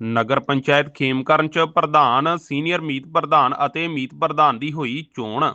ਨਗਰ ਪੰਚਾਇਤ ਖੇਮਕਰਨ ਚ ਪ੍ਰਧਾਨ, ਸੀਨੀਅਰ ਮੀਤ ਪ੍ਰਧਾਨ ਅਤੇ ਮੀਤ ਪ੍ਰਧਾਨ ਦੀ ਹੋਈ ਚੋਣ।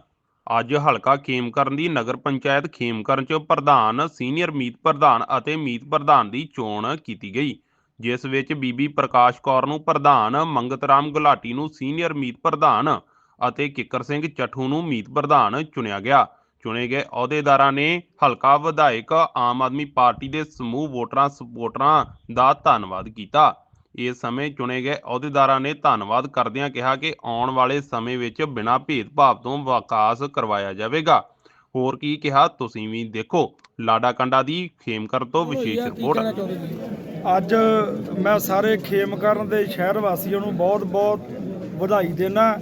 ਅੱਜ ਹਲਕਾ ਖੇਮਕਰਨ ਦੀ ਨਗਰ ਪੰਚਾਇਤ ਖੇਮਕਰਨ ਚ ਪ੍ਰਧਾਨ, ਸੀਨੀਅਰ ਮੀਤ ਪ੍ਰਧਾਨ ਅਤੇ ਮੀਤ ਪ੍ਰਧਾਨ ਦੀ ਚੋਣ ਕੀਤੀ ਗਈ, ਜਿਸ ਵਿੱਚ ਬੀਬੀ ਪ੍ਰਕਾਸ਼ ਕੌਰ ਨੂੰ ਪ੍ਰਧਾਨ, ਮੰਗਤ ਰਾਮ ਗੁਲਾਟੀ ਨੂੰ ਸੀਨੀਅਰ ਮੀਤ ਪ੍ਰਧਾਨ ਅਤੇ ਕਿੱਕਰ ਸਿੰਘ ਚੱਠੂ ਨੂੰ ਮੀਤ ਪ੍ਰਧਾਨ ਚੁਣਿਆ ਗਿਆ। ਚੁਣੇ ਗਏ ਅਹੁਦੇਦਾਰਾਂ ਨੇ ਹਲਕਾ ਵਿਧਾਇਕ, ਆਮ ਆਦਮੀ ਪਾਰਟੀ ਦੇ ਸਮੂਹ ਵੋਟਰਾਂ ਸਪੋਰਟਰਾਂ ਦਾ ਧੰਨਵਾਦ ਕੀਤਾ। ਇਸ ਸਮੇਂ ਚੁਣੇ ਗਏ ਅਹੁਦੇਦਾਰਾਂ ਨੇ ਧੰਨਵਾਦ ਕਰਦਿਆਂ ਕਿਹਾ ਕਿ ਆਉਣ ਵਾਲੇ ਸਮੇਂ ਵਿੱਚ ਬਿਨਾਂ ਭੇਦਭਾਵ ਤੋਂ ਵਿਕਾਸ ਕਰਵਾਇਆ ਜਾਵੇਗਾ। ਹੋਰ ਕੀ ਕਿਹਾ ਤੁਸੀਂ ਵੀ ਦੇਖੋ। ਲਾਡਾ ਕੰਡਾ ਦੀ ਖੇਮਕਰ ਤੋਂ ਵਿਸ਼ੇਸ਼ ਰਿਪੋਰਟ। ਅੱਜ ਮੈਂ ਸਾਰੇ ਖੇਮਕਰਨ ਦੇ ਸ਼ਹਿਰ ਵਾਸੀਆਂ ਨੂੰ ਬਹੁਤ-ਬਹੁਤ ਵਧਾਈ ਦੇਣਾ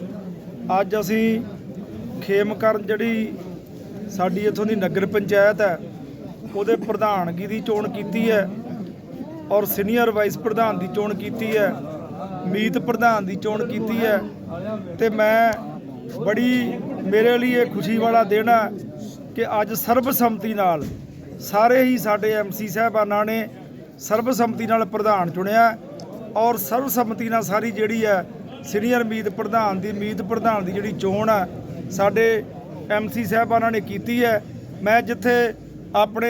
ਅੱਜ ਅਸੀਂ ਖੇਮਕਰਨ ਜਿਹੜੀ ਸਾਡੀ ਇੱਥੋਂ ਦੀ ਨਗਰ ਪੰਚਾਇਤ ਹੈ ਉਹਦੇ ਪ੍ਰਧਾਨਗੀ ਦੀ ਚੋਣ ਕੀਤੀ ਹੈ। ਔਰ ਸੀਨੀਅਰ ਵਾਈਸ ਪ੍ਰਧਾਨ ਦੀ ਚੋਣ ਕੀਤੀ ਹੈ, ਮੀਤ ਪ੍ਰਧਾਨ ਦੀ ਚੋਣ ਕੀਤੀ ਹੈ ਤੇ ਮੈਂ ਬੜੀ, ਮੇਰੇ ਲਈ ਇਹ ਖੁਸ਼ੀ ਵਾਲਾ ਦਿਨ ਹੈ ਕਿ ਅੱਜ ਸਰਬਸੰਮਤੀ ਨਾਲ ਸਾਰੇ ਹੀ ਸਾਡੇ ਐਮਸੀ ਸਾਹਿਬਾਨਾਂ ਨੇ ਸਰਬਸੰਮਤੀ ਨਾਲ ਪ੍ਰਧਾਨ ਚੁਣਿਆ ਔਰ ਸਰਬਸੰਮਤੀ ਨਾਲ ਸਾਰੀ ਜਿਹੜੀ ਹੈ ਸੀਨੀਅਰ ਮੀਤ ਪ੍ਰਧਾਨ ਦੀ, ਮੀਤ ਪ੍ਰਧਾਨ ਦੀ ਜਿਹੜੀ ਚੋਣ ਹੈ ਸਾਡੇ ਐਮਸੀ ਸਾਹਿਬਾਨਾਂ ਨੇ ਕੀਤੀ ਹੈ। ਮੈਂ ਜਿੱਥੇ ਆਪਣੇ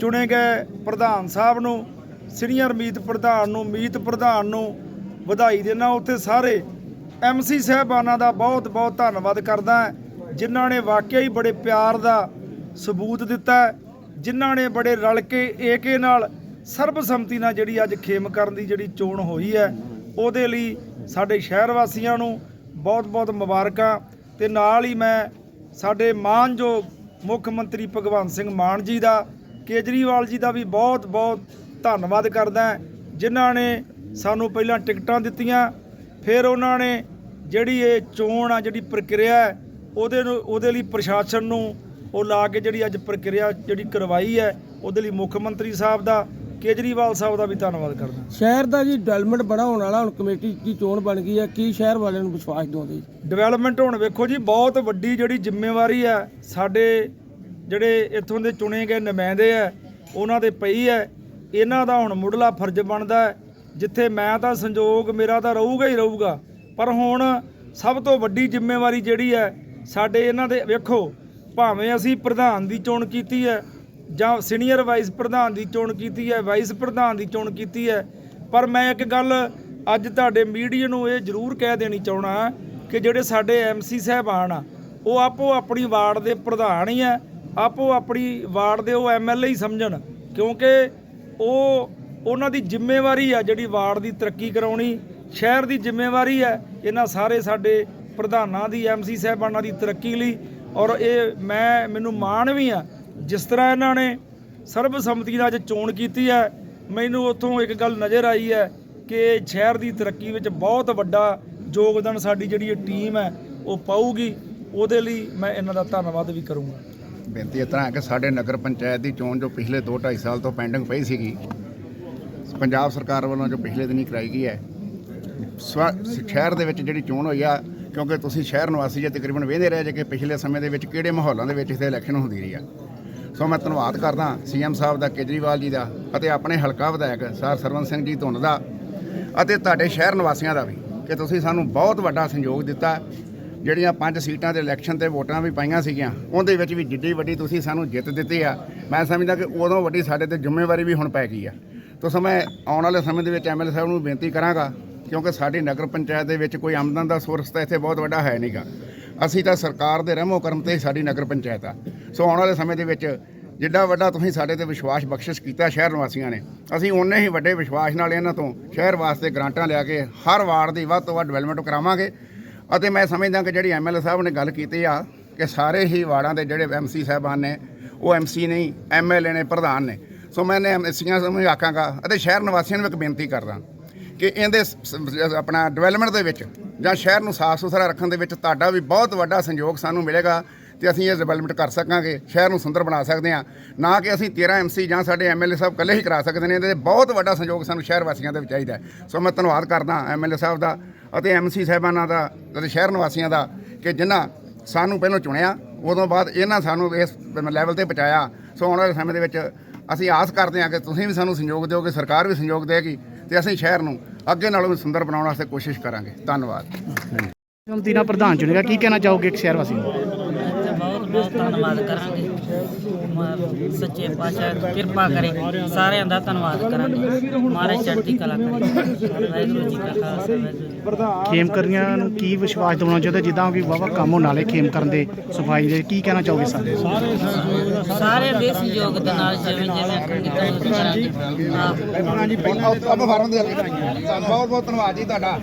ਚੁਣੇ ਗਏ ਪ੍ਰਧਾਨ ਸਾਹਿਬ ਨੂੰ ਸੀਨੀਅਰ ਮੀਤ ਪ੍ਰਧਾਨ ਨੂੰ, ਮੀਤ ਪ੍ਰਧਾਨ ਨੂੰ ਵਧਾਈ ਦੇਣਾ ਉੱਥੇ ਸਾਰੇ ਐਮਸੀ ਸਾਹਿਬਾਨਾਂ ਦਾ ਬਹੁਤ ਬਹੁਤ ਧੰਨਵਾਦ ਕਰਦਾ ਜਿਨ੍ਹਾਂ ਨੇ ਵਾਕਿਆ ਹੀ ਬੜੇ ਪਿਆਰ ਦਾ ਸਬੂਤ ਦਿੱਤਾ ਜਿਨ੍ਹਾਂ ਨੇ ਬੜੇ ਰਲ ਕੇ ਏਕੇ ਨਾਲ ਸਰਬਸੰਮਤੀ ਨਾਲ ਜਿਹੜੀ ਅੱਜ ਖੇਮ ਕਰਨ ਦੀ ਜਿਹੜੀ ਚੋਣ ਹੋਈ ਹੈ, ਉਹਦੇ ਲਈ ਸਾਡੇ ਸ਼ਹਿਰ ਵਾਸੀਆਂ ਨੂੰ ਬਹੁਤ ਬਹੁਤ ਮੁਬਾਰਕਾਂ ਤੇ ਨਾਲ ਹੀ ਮੈਂ ਸਾਡੇ ਮਾਨਯੋਗ ਮੁੱਖ ਮੰਤਰੀ ਭਗਵੰਤ ਸਿੰਘ ਮਾਨ ਜੀ ਦਾ, ਕੇਜਰੀਵਾਲ ਜੀ ਦਾ ਵੀ ਬਹੁਤ ਬਹੁਤ ਧੰਨਵਾਦ ਕਰਦਾ ਹਾਂ, ਜਿਨ੍ਹਾਂ ਨੇ ਸਾਨੂੰ ਪਹਿਲਾਂ ਟਿਕਟਾਂ ਦਿੱਤੀਆਂ ਫਿਰ ਉਹਨਾਂ ਨੇ ਜਿਹੜੀ ਇਹ ਚੋਣ ਆ ਜਿਹੜੀ ਪ੍ਰਕਿਰਿਆ ਹੈ ਉਹਦੇ ਨੂੰ ਉਹਦੇ ਲਈ ਪ੍ਰਸ਼ਾਸਨ ਨੂੰ ਉਹ ਲਾ ਕੇ ਜਿਹੜੀ ਅੱਜ ਪ੍ਰਕਿਰਿਆ ਜਿਹੜੀ ਕਰਵਾਈ ਹੈ ਉਹਦੇ ਲਈ ਮੁੱਖ ਮੰਤਰੀ ਸਾਹਿਬ ਦਾ ਕੇਜਰੀਵਾਲ ਸਾਹਿਬ ਦਾ ਵੀ ਧੰਨਵਾਦ ਕਰਦਾ। ਸ਼ਹਿਰ ਦਾ ਜੀ ਡਿਵੈਲਪਮੈਂਟ ਬੜਾ ਹੋਣ ਵਾਲਾ ਹੁਣ ਕਮੇਟੀ ਦੀ ਚੋਣ ਬਣ ਗਈ ਹੈ ਕੀ ਸ਼ਹਿਰ ਵਾਲਿਆਂ ਨੂੰ ਵਿਸ਼ਵਾਸ ਦਿਵਾਉਂਦੇ ਜੀ? ਡਿਵੈਲਪਮੈਂਟ ਹੁਣ ਵੇਖੋ ਜੀ ਬਹੁਤ ਵੱਡੀ ਜਿਹੜੀ ਜ਼ਿੰਮੇਵਾਰੀ ਹੈ ਸਾਡੇ ਜਿਹੜੇ ਇੱਥੋਂ ਦੇ ਚੁਣੇ ਗਏ ਨੁਮਾਇੰਦੇ ਆ ਉਹਨਾਂ ਦੇ ਪਈ ਹੈ ਇਹਨਾਂ ਦਾ ਹੁਣ ਮੁੱਢਲਾ ਫਰਜ਼ ਬਣਦਾ ਜਿੱਥੇ ਮੈਂ ਤਾਂ ਸੰਯੋਗ ਮੇਰਾ ਤਾਂ ਰਹੂਗਾ ਹੀ ਰਹੂਗਾ। ਪਰ ਹੁਣ ਸਭ ਤੋਂ ਵੱਡੀ ਜ਼ਿੰਮੇਵਾਰੀ ਜਿਹੜੀ ਹੈ, ਸਾਡੇ ਇਹਨਾਂ ਦੇ ਵੇਖੋ, ਭਾਵੇਂ ਅਸੀਂ ਪ੍ਰਧਾਨ ਦੀ ਚੋਣ ਕੀਤੀ ਹੈ ਜਾਂ ਸੀਨੀਅਰ ਵਾਈਸ ਪ੍ਰਧਾਨ ਦੀ ਚੋਣ ਕੀਤੀ ਹੈ, ਵਾਈਸ ਪ੍ਰਧਾਨ ਦੀ ਚੋਣ ਕੀਤੀ ਹੈ, ਪਰ ਮੈਂ ਇੱਕ ਗੱਲ ਅੱਜ ਤੁਹਾਡੇ ਮੀਡੀਆ ਨੂੰ ਇਹ ਜ਼ਰੂਰ ਕਹਿ ਦੇਣੀ ਚਾਹਣਾ ਕਿ ਜਿਹੜੇ ਸਾਡੇ ਐਮਸੀ ਸਾਹਿਬਾਨ ਆ, ਉਹ ਆਪੋ ਆਪਣੀ ਵਾਰਡ ਦੇ ਪ੍ਰਧਾਨ ਹੀ ਆ ਆਪੋ ਆਪਣੀ ਵਾਰਡ ਦੇ ਉਹ ਐਮਐਲਏ ਹੀ ਸਮਝਣ। ਕਿਉਂਕਿ ਉਹ ਉਹਨਾਂ ਦੀ ਜ਼ਿੰਮੇਵਾਰੀ ਆ ਜਿਹੜੀ ਵਾਰਡ ਦੀ ਤਰੱਕੀ ਕਰਾਉਣੀ, ਸ਼ਹਿਰ ਦੀ ਜ਼ਿੰਮੇਵਾਰੀ ਹੈ ਇਹਨਾਂ ਸਾਰੇ ਸਾਡੇ ਪ੍ਰਧਾਨਾਂ ਦੀ ਐਮਸੀ ਸਾਹਿਬਾਨਾਂ ਦੀ ਤਰੱਕੀ ਲਈ। ਔਰ ਇਹ ਮੈਂ, ਮੈਨੂੰ ਮਾਣ ਵੀ ਆ, ਜਿਸ ਤਰ੍ਹਾਂ ਇਹਨਾਂ ਨੇ ਸਰਬਸੰਮਤੀ ਨਾਲ ਅੱਜ ਚੋਣ ਕੀਤੀ ਹੈ, ਮੈਨੂੰ ਉੱਥੋਂ ਇੱਕ ਗੱਲ ਨਜ਼ਰ ਆਈ ਹੈ ਕਿ ਸ਼ਹਿਰ ਦੀ ਤਰੱਕੀ ਵਿੱਚ ਬਹੁਤ ਵੱਡਾ ਯੋਗਦਾਨ ਸਾਡੀ ਜਿਹੜੀ ਇਹ ਟੀਮ ਹੈ, ਉਹ ਪਾਊਗੀ। ਉਹਦੇ ਲਈ ਮੈਂ ਇਹਨਾਂ ਦਾ ਧੰਨਵਾਦ ਵੀ ਕਰੂੰਗਾ। ਬੇਨਤੀ ਇਸ ਤਰ੍ਹਾਂ ਹੈ ਕਿ ਸਾਡੇ ਨਗਰ ਪੰਚਾਇਤ ਦੀ ਚੋਣ ਜੋ ਪਿਛਲੇ 2.5 ਸਾਲ ਤੋਂ ਪੈਂਡਿੰਗ ਪਈ ਸੀਗੀ, ਪੰਜਾਬ ਸਰਕਾਰ ਵੱਲੋਂ ਜੋ ਪਿਛਲੇ ਦਿਨੀ ਕਰਾਈ ਗਈ ਹੈ, ਸਵਾ- ਸ਼ਹਿਰ ਦੇ ਵਿੱਚ ਜਿਹੜੀ ਚੋਣ ਹੋਈ ਆ, ਕਿਉਂਕਿ ਤੁਸੀਂ ਸ਼ਹਿਰ ਨਿਵਾਸੀ ਜੇ ਤਕਰੀਬਨ ਵੇਖਦੇ ਰਹੇ ਜੇ ਕਿ ਪਿਛਲੇ ਸਮੇਂ ਦੇ ਵਿੱਚ ਕਿਹੜੇ ਮਾਹੌਲਾਂ ਦੇ ਵਿੱਚ ਇੱਥੇ ਇਲੈਕਸ਼ਨ ਹੁੰਦੀ ਰਹੀ ਆ। ਸੋ ਮੈਂ ਧੰਨਵਾਦ ਕਰਦਾ ਸੀਐਮ ਸਾਹਿਬ ਦਾ, ਕੇਜਰੀਵਾਲ ਜੀ ਦਾ ਅਤੇ ਆਪਣੇ ਹਲਕਾ ਵਿਧਾਇਕ ਸਰ ਸਰਵਨ ਸਿੰਘ ਜੀ ਧੁੰਨ ਦਾ ਅਤੇ ਤੁਹਾਡੇ ਸ਼ਹਿਰ ਨਿਵਾਸੀਆਂ ਦਾ ਵੀ ਕਿ ਤੁਸੀਂ ਸਾਨੂੰ ਬਹੁਤ ਵੱਡਾ ਸਹਿਯੋਗ ਦਿੱਤਾ। ਜਿਹੜੀਆਂ ਪੰਜ ਸੀਟਾਂ 'ਤੇ ਇਲੈਕਸ਼ਨ ਤੇ ਵੋਟਾਂ ਵੀ ਪਾਈਆਂ ਸੀਗੀਆਂ, ਉਹਦੇ ਵਿੱਚ ਵੀ ਜਿੱਡੀ ਵੱਡੀ ਤੁਸੀਂ ਸਾਨੂੰ ਜਿੱਤ ਦਿੱਤੀ ਆ। ਮੈਂ ਸਮਝਦਾ ਕਿ ਉਦੋਂ ਵੱਡੀ ਸਾਡੇ ਤੇ ਜ਼ਿੰਮੇਵਾਰੀ ਵੀ ਹੁਣ ਪੈ ਗਈ ਆ। ਤੋ ਸੋ ਆਉਣ ਵਾਲੇ ਸਮੇਂ ਦੇ ਵਿੱਚ ਐਮਐਲਏ ਸਾਹਿਬ ਨੂੰ ਬੇਨਤੀ ਕਰਾਂਗਾ, ਕਿਉਂਕਿ ਸਾਡੀ ਨਗਰ ਪੰਚਾਇਤ ਦੇ ਵਿੱਚ ਕੋਈ ਆਮਦਨ ਦਾ ਸੋਰਸ ਤਾਂ ਇੱਥੇ ਬਹੁਤ ਵੱਡਾ ਹੈ ਨਹੀਂਗਾ ਅਸੀਂ ਤਾਂ ਸਰਕਾਰ ਦੇ ਰਹਿਮੋ ਕਰਮ ਤੇ ਹੀ ਸਾਡੀ ਨਗਰ ਪੰਚਾਇਤ ਆ। ਸੋ ਆਉਣ ਵਾਲੇ ਸਮੇਂ ਦੇ ਵਿੱਚ ਜਿੱਡਾ ਵੱਡਾ ਤੁਸੀਂ ਸਾਡੇ ਤੇ ਵਿਸ਼ਵਾਸ ਬਖਸ਼ਿਸ਼ ਕੀਤਾ ਸ਼ਹਿਰ ਨਿਵਾਸੀਆਂ ਨੇ, ਅਸੀਂ ਉਨੇ ਹੀ ਵੱਡੇ ਵਿਸ਼ਵਾਸ ਨਾਲ ਇਹਨਾਂ ਤੋਂ ਸ਼ਹਿਰ ਵਾਸਤੇ ਗ੍ਰਾਂਟਾਂ ਲਿਆ ਕੇ ਹਰ ਵਾਰਡ ਦੀ ਵੱਧ ਤੋਂ ਵੱਧ ਡਿਵੈਲਪਮੈਂਟ ਕਰਾਵਾਂਗੇ। ਅਤੇ ਮੈਂ ਸਮਝਦਾ ਕਿ ਜਿਹੜੀ ਐਮਐਲਏ ਸਾਹਿਬ ਨੇ ਗੱਲ ਕੀਤੀ ਆ ਕਿ ਸਾਰੇ ਹੀ ਵਾਰਡਾਂ ਦੇ ਜਿਹੜੇ ਐਮਸੀ ਸਾਹਿਬਾਨ ਨੇ, ਉਹ ਐਮਸੀ ਨਹੀਂ ਐਮਐਲਏ ਨੇ, ਪ੍ਰਧਾਨ ਨੇ। ਸੋ ਮੈਂ ਨੇ ਐਮਸੀਆਂ ਨੂੰ ਆਖਾਂਗਾ ਅਤੇ ਸ਼ਹਿਰ ਨਿਵਾਸੀਆਂ ਨੂੰ ਇੱਕ ਬੇਨਤੀ ਕਰਦਾ ਕਿ ਇਹਦੇ ਆਪਣਾ ਡਿਵੈਲਪਮੈਂਟ ਦੇ ਵਿੱਚ ਜਾਂ ਸ਼ਹਿਰ ਨੂੰ ਸਾਫ਼ ਸੁਥਰਾ ਰੱਖਣ ਦੇ ਵਿੱਚ ਤੁਹਾਡਾ ਵੀ ਬਹੁਤ ਵੱਡਾ ਸਹਿਯੋਗ ਸਾਨੂੰ ਮਿਲੇਗਾ ਤੇ ਅਸੀਂ ਇਹ ਡਿਵੈਲਪਮੈਂਟ ਕਰ ਸਕਾਂਗੇ, ਸ਼ਹਿਰ ਨੂੰ ਸੁੰਦਰ ਬਣਾ ਸਕਦੇ ਹਾਂ। ਨਾ ਕਿ ਅਸੀਂ 13 ਐਮਸੀ ਜਾਂ ਸਾਡੇ ਐਮਐਲਏ ਸਾਹਿਬ ਇਕੱਲੇ ਹੀ ਕਰਾ ਸਕਦੇ ਨੇ, ਇਹਦੇ ਬਹੁਤ ਵੱਡਾ ਸਹਿਯੋਗ ਸਾਨੂੰ ਸ਼ਹਿਰ ਵਾਸੀਆਂ ਦੇ ਵਿੱਚ ਚਾਹੀਦਾ ਸੋ ਮੈਂ ਧੰਨਵਾਦ ਕਰਦਾ ਐਮਐਲਏ ਸਾਹਿਬ ਦਾ ਅਤੇ ਐਮਸੀ ਸਾਹਿਬਾਨਾਂ ਦਾ ਅਤੇ ਸ਼ਹਿਰ ਨਿਵਾਸੀਆਂ ਦਾ ਕਿ ਜਿਨ੍ਹਾਂ ਸਾਨੂੰ ਪਹਿਲਾਂ ਚੁਣਿਆ ਉਦੋਂ ਬਾਅਦ ਇਹਨਾਂ ਸਾਨੂੰ ਇਸ ਲੈਵਲ ਤੇ ਪਹੁੰਚਾਇਆ। ਸੋ ਆਉਣ ਵਾਲੇ ਸਮੇਂ ਦੇ ਵਿੱਚ ਅਸੀਂ ਆਸ ਕਰਦੇ ਹਾਂ ਕਿ ਤੁਸੀਂ ਵੀ ਸਾਨੂੰ ਸਹਿਯੋਗ ਦਿਓਗੇ ਸਰਕਾਰ ਵੀ ਸਹਿਯੋਗ ਦੇਗੀ ਤੇ ਅਸੀਂ ਸ਼ਹਿਰ ਨੂੰ ਅੱਗੇ ਨਾਲੋਂ ਵੀ ਸੁੰਦਰ ਬਣਾਉਣ ਵਾਸਤੇ ਕੋਸ਼ਿਸ਼ ਕਰਾਂਗੇ। ਧੰਨਵਾਦ। ਹੁਣ ਤੀਨਾ ਪ੍ਰਧਾਨ ਚੁਣੇਗਾ। ਕੀ ਕਹਿਣਾ ਚਾਹੋਗੇ ਇੱਕ ਸ਼ਹਿਰ ਵਾਸੀ ਨੂੰ? ਬਹੁਤ ਬਹੁਤ ਧੰਨਵਾਦ ਕਰਾਂਗੇ। ਸੱਚੇ ਪਾਤਸ਼ਾਹ ਕਿਰਪਾ ਕਰੇ। ਸਾਰਿਆਂ ਦਾ ਧੰਨਵਾਦ ਕਰਾਂਗੇ। ਮਹਾਰਾਜ ਚੜ੍ਹਦੀ ਕਲਾ ਕਰੇ। ਵਾਹਿਗੁਰੂ ਜੀ ਕਾ ਖਾਲਸਾ ਵਾਹਿਗੁਰੂ ਜੀ ਕੀ ਫਤਿਹ। ਖੇਮ ਕਰਨੀਆਂ ਨੂੰ ਕੀ ਵਿਸ਼ਵਾਸ ਦਿਵਾਉਣਾ ਚਾਹੁੰਦੇ? ਜਿੱਦਾਂ ਕਿ ਵਾਵਾ ਕੰਮ ਹੋਣ ਵਾਲੇ ਖੇਮ ਕਰਨ ਦੇ ਸਫ਼ਾਈ ਦੇ ਕੀ ਕਹਿਣਾ ਚਾਹੋਗੇ ਸਾਰੇ? ਸਾਰੇ ਦੇ ਸਹਿਯੋਗ ਦੇ ਨਾਲ ਜਿਵੇਂ ਜਿਵੇਂ ਅੱਗੇ ਕਰਾਂਗੇ ਆਪਾਂ ਫਾਰਮ ਦੇ ਬਹੁਤ ਬਹੁਤ ਧੰਨਵਾਦ ਜੀ ਤੁਹਾਡਾ।